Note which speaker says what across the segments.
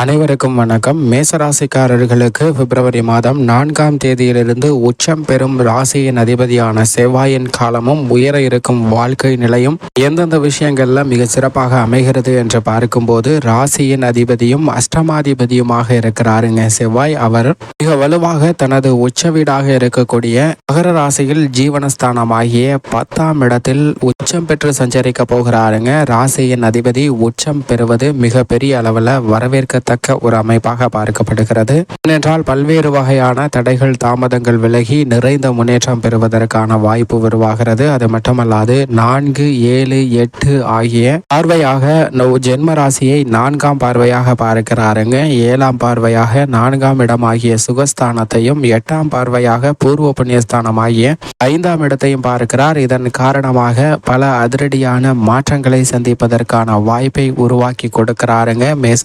Speaker 1: அனைவருக்கும் வணக்கம். மேசராசிக்காரர்களுக்கு பிப்ரவரி மாதம் நான்காம் தேதியிலிருந்து உச்சம் பெறும் ராசியின் அதிபதியான செவ்வாயின் காலமும் உயர இருக்கும் வாழ்க்கை நிலையும் எந்தெந்த விஷயங்கள்ல மிக சிறப்பாக அமைகிறது என்று பார்க்கும்போது ராசியின் அதிபதியும் அஷ்டமாதிபதியுமாக இருக்கிறாருங்க. செவ்வாய் அவர் மிக வலுவாக தனது உச்ச வீடாக இருக்கக்கூடிய மகர ராசியில் ஜீவனஸ்தானமாகிய பத்தாம் இடத்தில் உச்சம் பெற்று சஞ்சரிக்க போகிறாருங்க. ராசியின் அதிபதி உச்சம் பெறுவது மிக பெரிய அளவில் வரவேற்க குறிப்பிடத்தக்க ஒரு அமைப்பாக பார்க்கப்படுகிறது. ஏனென்றால் பல்வேறு வகையான தடைகள் தாமதங்கள் விலகி நிறைந்த முன்னேற்றம் பெறுவதற்கான வாய்ப்பு உருவாகிறது. அது மட்டுமல்லாது நான்கு ஏழு எட்டு ஆகிய பார்வையாக ஜென்ம ராசியை நான்காம் பார்வையாக பார்க்கிறாருங்க. ஏழாம் பார்வையாக நான்காம் இடம் ஆகிய சுகஸ்தானத்தையும் எட்டாம் பார்வையாக பூர்வ புண்ணியஸ்தானம் ஆகிய ஐந்தாம் இடத்தையும் பார்க்கிறார். இதன் காரணமாக பல அதிரடியான மாற்றங்களை சந்திப்பதற்கான வாய்ப்பை உருவாக்கி கொடுக்கிறாருங்க. மேச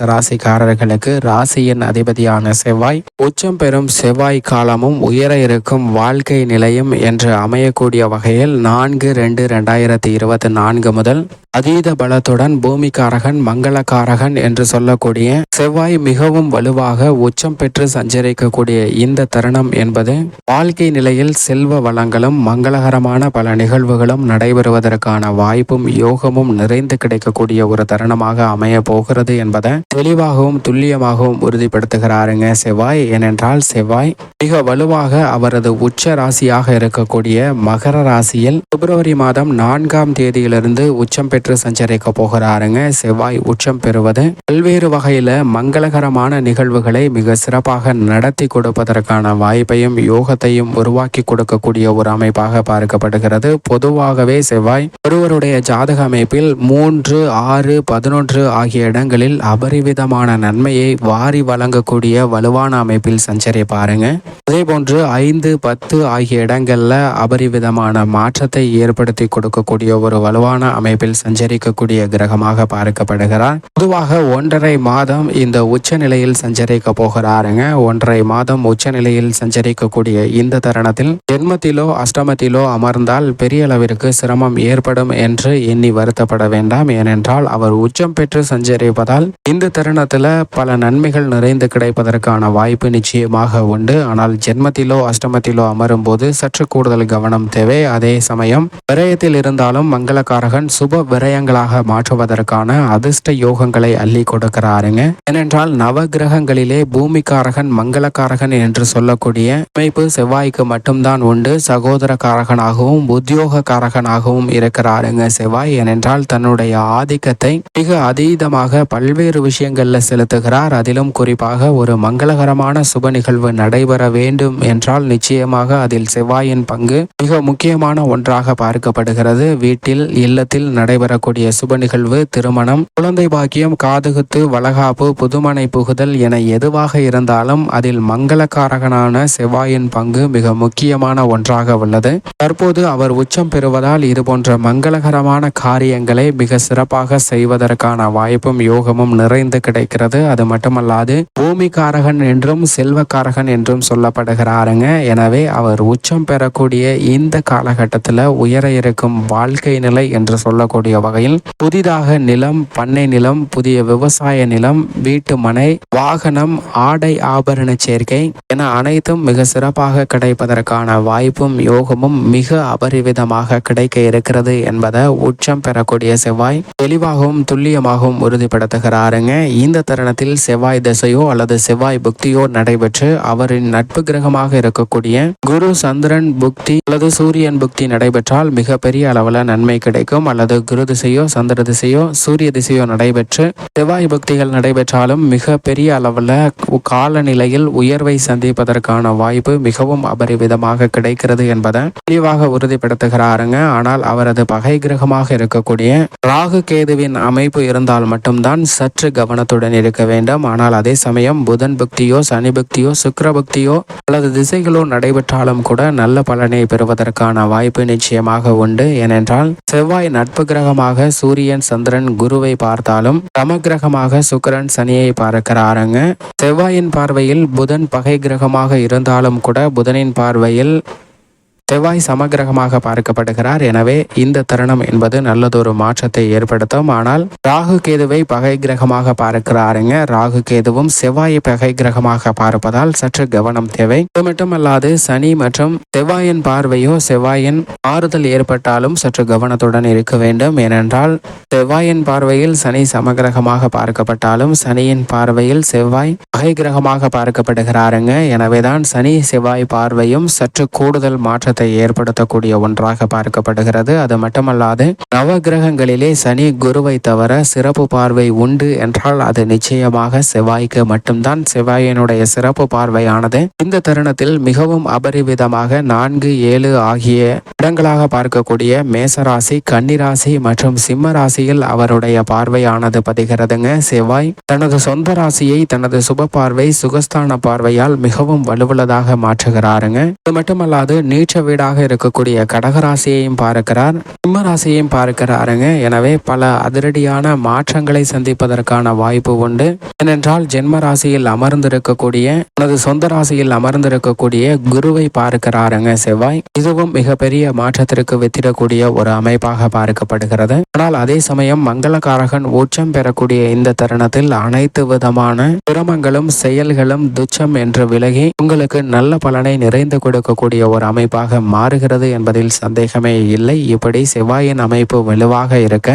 Speaker 1: ராசிக்கார ராசியின் அதிபதியான செவ்வாய் உச்சம் பெறும் செவ்வாய் காலமும் உயர இருக்கும் வாழ்க்கை நிலையும் என்று அமையக்கூடிய வகையில் நான்கு ரெண்டு ரெண்டாயிரத்தி இருபத்தி நான்கு முதல் அதீத பலத்துடன் பூமிக்காரகன் மங்களக்காரகன் என்று சொல்லக்கூடிய செவ்வாய் மிகவும் வலுவாக உச்சம் பெற்று சஞ்சரிக்கக்கூடிய இந்த தருணம் என்பது வாழ்க்கை நிலையில் செல்வ வளங்களும் மங்களகரமான பல நிகழ்வுகளும் நடைபெறுவதற்கான வாய்ப்பும் யோகமும் நிறைந்து கிடைக்கக்கூடிய ஒரு தருணமாக அமைய போகிறது என்பதை தெளிவாகவும் மிகவும் துல்லியமாகவும் உறுதிப்படுத்துகிறாருங்க செவ்வாய். ஏனென்றால் செவ்வாய் மிக வலுவாக அவரது உச்ச ராசியாக இருக்கக்கூடிய மகர ராசியில் பிப்ரவரி மாதம் நான்காம் தேதியிலிருந்து உச்சம் பெற்று சஞ்சரிக்க போகிறாருங்க. செவ்வாய் உச்சம் பெறுவது பல்வேறு வகையில மங்களகரமான நிகழ்வுகளை மிக சிறப்பாக நடத்தி கொடுப்பதற்கான வாய்ப்பையும் யோகத்தையும் உருவாக்கி கொடுக்கக்கூடிய ஒரு அமைப்பாக பார்க்கப்படுகிறது. பொதுவாகவே செவ்வாய் ஒருவருடைய ஜாதக அமைப்பில் மூன்று ஆறு பதினொன்று ஆகிய இடங்களில் அபரிவிதமான நன்மையை வாரி வழங்கக்கூடிய வலுவான அமைப்பில் சஞ்சரி பாருங்க. அதே போன்று ஐந்து பத்து ஆகிய இடங்கள்ல அபரிவிதமான மாற்றத்தை ஏற்படுத்தி கொடுக்கக்கூடிய ஒரு வலுவான அமைப்பில் சஞ்சரிக்கக்கூடிய கிரகமாக பார்க்கப்படுகிறார். பொதுவாக ஒன்றரை மாதம் இந்த உச்ச நிலையில் சஞ்சரிக்க போகிறாருங்க. ஒன்றரை மாதம் உச்ச நிலையில் சஞ்சரிக்கக்கூடிய இந்த தருணத்தில் ஜென்மத்திலோ அஷ்டமத்திலோ அமர்ந்தால் பெரிய அளவிற்கு சிரமம் ஏற்படும் என்று எண்ணி வருத்தப்பட வேண்டாம். ஏனென்றால் அவர் உச்சம் பெற்று சஞ்சரிப்பதால் இந்த தருணத்தில் பல நன்மைகள் நிறைந்து கிடைப்பதற்கான வாய்ப்பு நிச்சயமாக உண்டு. ஆனால் ஜென்மத்திலோ அஷ்டமத்திலோ அமரும் போது சற்று கூடுதல் கவனம் தேவை. அதே சமயம் விரயத்தில் இருந்தாலும் மங்களக்காரகன் சுப விரயங்களாக மாற்றுவதற்கான அதிர்ஷ்ட யோகங்களை அள்ளி கொடுக்கிறாருங்க. ஏனென்றால் நவ கிரகங்களிலே பூமிக்காரகன் மங்களக்காரகன் என்று சொல்லக்கூடிய அமைப்பு செவ்வாய்க்கு மட்டும்தான் உண்டு. சகோதர காரகனாகவும் உத்தியோக காரகனாகவும் இருக்கிறாருங்க செவ்வாய். ஏனென்றால் தன்னுடைய ஆதிக்கத்தை மிக அதீதமாக பல்வேறு விஷயங்கள்ல செலுத்துகிறார். அதிலும் குறிப்பாக ஒரு மங்களகரமான சுப நிகழ்வு நடைபெற வேண்டும் என்றால் நிச்சயமாக அதில் செவ்வாயின் பங்கு மிக முக்கியமான ஒன்றாக பார்க்கப்படுகிறது. வீட்டில் இல்லத்தில் நடைபெறக்கூடிய சுப நிகழ்வு திருமணம் குழந்தை பாக்கியம் காதுகுத்து வளகாப்பு புதுமனை புகுதல் என எதுவாக இருந்தாலும் அதில் மங்களக்காரகனான செவ்வாயின் பங்கு மிக முக்கியமான ஒன்றாக உள்ளது. தற்போது அவர் உச்சம் பெறுவதால் இதுபோன்ற மங்களகரமான காரியங்களை மிக சிறப்பாக செய்வதற்கான வாய்ப்பும் யோகமும் நிறைந்து கிடைக்கிறது. இருக்கிறது அது மட்டுமல்லாது பூமிக்காரகன் என்றும் செல்வக்காரகன் என்றும் சொல்லப்படுகிறாருங்க. எனவே அவர் உச்சம் பெறக்கூடிய இந்த காலகட்டத்தில் உயர இருக்கும் வாழ்க்கை நிலை என்று சொல்லக்கூடிய வகையில் புதிதாக நிலம் பண்ணை நிலம் புதிய விவசாய நிலம் வீட்டு மனை வாகனம் ஆடை ஆபரண சேர்க்கை என அனைத்தும் மிக சிறப்பாக கிடைப்பதற்கான வாய்ப்பும் யோகமும் மிக அபரிவிதமாக கிடைக்க இருக்கிறது என்பதை உச்சம் பெறக்கூடிய செவ்வாய் தெளிவாகவும் துல்லியமாகவும் உறுதிப்படுத்துகிறாருங்க. இந்த தருணத்தில் செவ்வாய் திசையோ அல்லது செவ்வாய் புக்தியோ நடைபெற்று அவரின் நட்பு கிரகமாக இருக்கக்கூடிய குரு சந்திரன் புக்தி அல்லது சூரியன் புக்தி நடைபெற்றால் மிக பெரிய அளவில் நன்மை கிடைக்கும். அல்லது குரு திசையோ சந்திர திசையோ சூரிய திசையோ நடைபெற்று செவ்வாய் புக்திகள் நடைபெற்றாலும் மிக பெரிய அளவில் காலநிலையில் உயர்வை சந்திப்பதற்கான வாய்ப்பு மிகவும் அபரிவிதமாக கிடைக்கிறது என்பதை தெளிவாக உறுதிப்படுத்துகிறாருங்க. ஆனால் அவரது பகை கிரகமாக இருக்கக்கூடிய ராகு கேதுவின் அமைப்பு இருந்தால் மட்டும்தான் சற்று கவனத்துடன் இருக்க வேண்டும். ஆனால் அதே சமயம் புதன் பக்தியோ சனி பக்தியோ சுக்கர பக்தியோ அல்லது திசைகளோ நடைபெற்றாலும் கூட நல்ல பலனை பெறுவதற்கான வாய்ப்பு நிச்சயமாக உண்டு. ஏனென்றால் செவ்வாய் நட்பு கிரகமாக சூரியன் சந்திரன் குருவை பார்த்தாலும் சம கிரகமாக சுக்கரன் சனியை பார்க்கிறாருங்க. செவ்வாயின் பார்வையில் புதன் பகை கிரகமாக இருந்தாலும் கூட புதனின் பார்வையில் செவ்வாய் சமகிரகமாக பார்க்கப்படுகிறார். எனவே இந்த தருணம் என்பது நல்லதொரு மாற்றத்தை ஏற்படுத்தும். ஆனால் ராகு கேதுவை பகை கிரகமாக பார்க்கிறாருங்க. ராகு கேதுவும் செவ்வாயை பகை கிரகமாக பார்ப்பதால் சற்று கவனம் தேவை. இது மட்டுமல்லாது சனி மற்றும் செவ்வாயின் பார்வையோ செவ்வாயின் ஆறுதல் ஏற்பட்டாலும் சற்று கவனத்துடன் இருக்க வேண்டும். ஏனென்றால் செவ்வாயின் பார்வையில் சனி சமகிரகமாக பார்க்கப்பட்டாலும் சனியின் பார்வையில் செவ்வாய் பகை கிரகமாக பார்க்கப்படுகிறாருங்க. எனவேதான் சனி செவ்வாய் பார்வையும் சற்று கூடுதல் மாற்ற தாக்கத்தை ஏற்படுத்தக்கூடிய ஒன்றாக பார்க்கப்படுகிறது. அது மட்டுமல்லாது நவ கிரகங்களிலே சனி குருவை தவிர சிறப்பு பார்வை உண்டு என்றால் அது நிச்சயமாக செவ்வாய்க்கு மட்டும்தான். செவ்வாயினுடைய சிறப்பு பார்வையானது இந்த தருணத்தில் மிகவும் அபரிவிதமாக நான்கு ஏழு ஆகிய இடங்களாக பார்க்கக்கூடிய மேசராசி கன்னிராசி மற்றும் சிம்ம ராசியில் அவருடைய பார்வையானது பதிகிறதுங்க. செவ்வாய் தனது சொந்த ராசியை தனது சுப பார்வை சுகஸ்தான பார்வையால் மிகவும் வலுவுள்ளதாக மாற்றுகிறாருங்க. இது மட்டுமல்லாது நீச்ச வீடாக இருக்கக்கூடிய கடகராசியையும் பார்க்கிறார் சிம்ம ராசியையும் பார்க்கிறாருங்க. எனவே பல அதிரடியான மாற்றங்களை சந்திப்பதற்கான வாய்ப்பு உண்டு. ஏனென்றால் ஜென்ம ராசியில் அமர்ந்திருக்கக்கூடிய தனது சொந்த ராசியில் அமர்ந்திருக்கக்கூடிய குருவை பார்க்கிறாருங்க செவ்வாய். இதுவும் மிகப்பெரிய மாற்றத்திற்கு வித்திடக்கூடிய ஒரு அமைப்பாக பார்க்கப்படுகிறது. ஆனால் அதே சமயம் மங்களகாரகன் உச்சம் பெறக்கூடிய இந்த தருணத்தில் அனைத்து விதமான சிரமங்களும் செயல்களும் துச்சம் என்று விலகி உங்களுக்கு நல்ல பலனை நிறைந்து கொடுக்கக்கூடிய ஒரு அமைப்பாக மாறுகிறது என்பதில் சந்தேகமே இல்லை. இப்படி செவ்வாயின் அமைப்பு வலுவாக இருக்க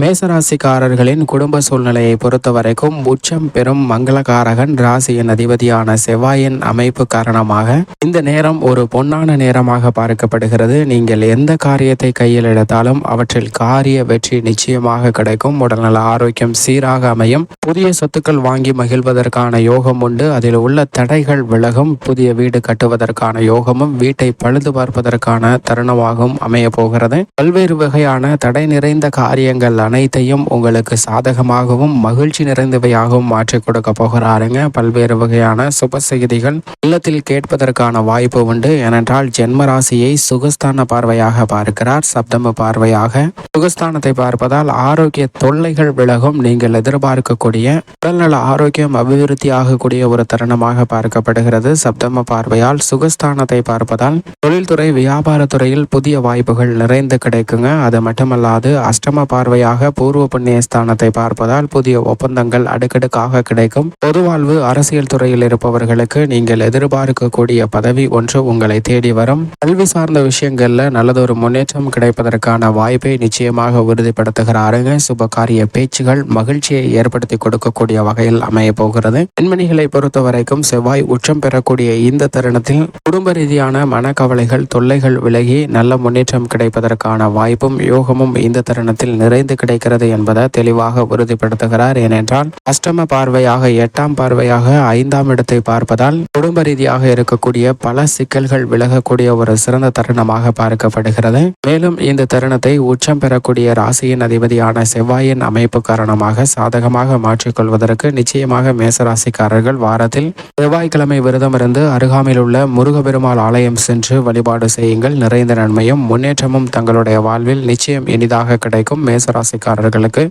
Speaker 1: மேசராசிக்காரர்களின் குடும்ப சூழ்நிலையை பொறுத்த வரைக்கும் உச்சம் பெறும் மங்களகாரகன் ராசியின் அதிபதியான செவ்வாயின் அமைப்பு காரணமாக இந்த நேரம் ஒரு பொன்னான நேரமாக பார்க்கப்படுகிறது. நீங்கள் எந்த காரியத்தை கையில் எடுத்தாலும் அவற்றில் காரிய வெற்றி நிச்சயமாக கிடைக்கும். உடல்நல ஆரோக்கியம் சீராக அமையும். புதிய சொத்துக்கள் வாங்கி மகிழ்வதற்கான யோகம் உண்டு. அதில் உள்ள தடைகள் விலகும். புதிய வீடு கட்டுவதற்கான யோகமும் வீட்டை பழுது பார்ப்பதற்கான தருணமாகவும் அமைய போகிறது. பல்வேறு வகையான தடை நிறைந்த காரியங்கள் அனைத்தையும் உங்களுக்கு சாதகமாகவும் மகிழ்ச்சி நிறைந்தவையாகவும் மாற்றி கொடுக்க போகிறாருங்க. பல்வேறு வகையான சுப செய்திகள் இல்லத்தில் கேட்பதற்கான வாய்ப்பு உண்டு. ஏனென்றால் ஜென்ம ராசியை சுகஸ்தான பார்வையாக பார்க்கிறார். சப்தம பார்வையாக சுகஸ்தானத்தை பார்ப்பதால் ஆரோக்கிய தொல்லைகள் விலகும். நீங்கள் எதிர்பார்க்கக்கூடிய உடல்நல ஆரோக்கியம் அபிவிருத்தி ஆகக்கூடிய ஒரு தருணமாக பார்க்கப்படுகிறது. சப்தம பார்வையால் சுகஸ்தானத்தை பார்ப்பதால் தொழில்துறை வியாபாரத்துறையில் புதிய வாய்ப்புகள் நிறைந்து கிடைக்குங்க. அது மட்டுமல்லாது அஷ்டம பார்வையாக பூர்வ புண்ணிய ஸ்தானத்தை பார்ப்பதால் புதிய ஒப்பந்தங்கள் அடுக்கடுக்காக கிடைக்கும். பொதுவாழ்வு அரசியல் துறையில் இருப்பவர்களுக்கு நீங்கள் எதிர்பார்க்கக்கூடிய பதவி ஒன்று உங்களை தேடி வரும். கல்வி சார்ந்த விஷயங்கள்ல நல்லதொரு முன்னேற்றம் கிடைப்பதற்கான வாய்ப்பை நிச்சயமாக உறுதிப்படுத்துகிறாருங்க. சுபகாரிய பேச்சுகள் மகிழ்ச்சியை ஏற்படுத்தி கொடுக்கக்கூடிய வகையில் அமைய போகிறது. பெண்மணிகளை பொறுத்த வரைக்கும் செவ்வாய் உச்சம் பெறக்கூடிய இந்த தருணத்தில் குடும்ப ரீதியான மனக்கவலைகள் தொல்லைகள் விலகி நல்ல முன்னேற்றம் கிடைப்பதற்கான வாய்ப்பும் யோகமும் இந்த தருணத்தில் நிறைந்து கிடைக்கிறது என்பதை தெளிவாக உறுதிப்படுத்துகிறார். ஏனென்றால் அஷ்டம பார்வையாக எட்டாம் பார்வையாக ஐந்தாம் இடத்தை பார்ப்பதால் குடும்ப ரீதியாக இருக்கக்கூடிய பல சிக்கல்கள் விலகக்கூடிய ஒரு சிறந்த தருணமாக பார்க்கப்படுகிறது. மேலும் இந்த தருணத்தை உச்சம் பெறக்கூடிய ராசியின் அதிபதியான செவ்வாயின் அமைப்பு காரணமாக சாதகமாக மாற்றிக்கொள்வதற்கு நிச்சயமாக மேசராசிக்காரர்கள் வாரத்தில் செவ்வாய்க்கிழமை விரதம் இருந்து அருகாமையில் உள்ள முருகபெருமாள் ஆலயம் சென்று வழிபாடு செய்யுங்கள். நிறைந்த நன்மையும் முன்னேற்றமும் தங்களுடைய வாழ்வில் நிச்சயம் இனிதாக கிடைக்கும். மேசராசி மேசராசிக்காரர்களுக்கு